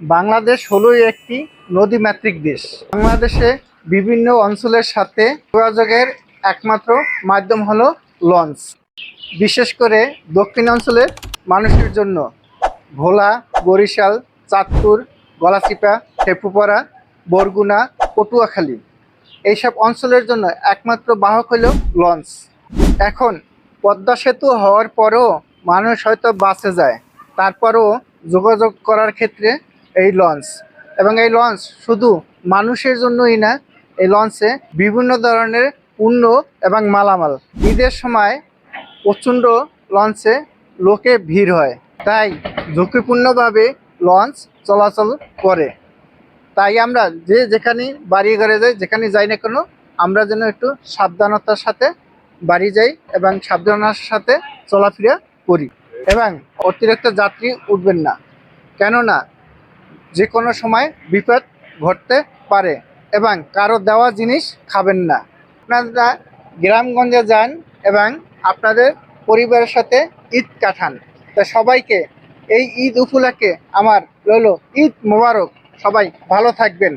বাংলাদেশ হলোই একটি নদীমাতৃক দেশ। বাংলাদেশে বিভিন্ন অঞ্চলের সাথে যোগাযোগের একমাত্র মাধ্যম হলো লঞ্চ। বিশেষ করে দক্ষিণ অঞ্চলের মানুষের জন্য ভোলা, বরিশাল, চাঁদপুর, গলাচিপা টেপুপাড়া বরগুনা, পটুয়াখালী এইসব অঞ্চলের জন্য একমাত্র বাহক হলো লঞ্চ। এখন পদ্মা সেতু হওয়ার পরেও মানুষ হয়তো বাসে যায়, তারপরও যোগাযোগ করার ক্ষেত্রে এই লঞ্চ। এবং এই লঞ্চ শুধু মানুষের জন্যই না, এই লঞ্চে বিভিন্ন ধরনের পণ্য এবং মালামাল। ঈদের সময় প্রচণ্ড লঞ্চে লোকে ভিড় হয়। তাই ঝুঁকিপূর্ণভাবে লঞ্চ চলাচল করে। তাই আমরা যে যেখানে বাড়ি ঘরে যাই, যেখানে যাই না কেন, আমরা যেন একটু সাবধানতার সাথে বাড়ি যাই এবং সাবধানতার সাথে চলাফেরা করি। এবং অতিরিক্ত যাত্রী উঠবেন না। কেননা যে কোনো সময় বিপদ ঘটতে পারে এবং কারও দেওয়া জিনিস খাবেন না। আপনারা গ্রামগঞ্জে যান এবং আপনাদের পরিবারের সাথে ঈদ কাটান। তা সবাইকে এই ঈদ উপলক্ষে আমার রইল ঈদ মোবারক। সবাই ভালো থাকবেন।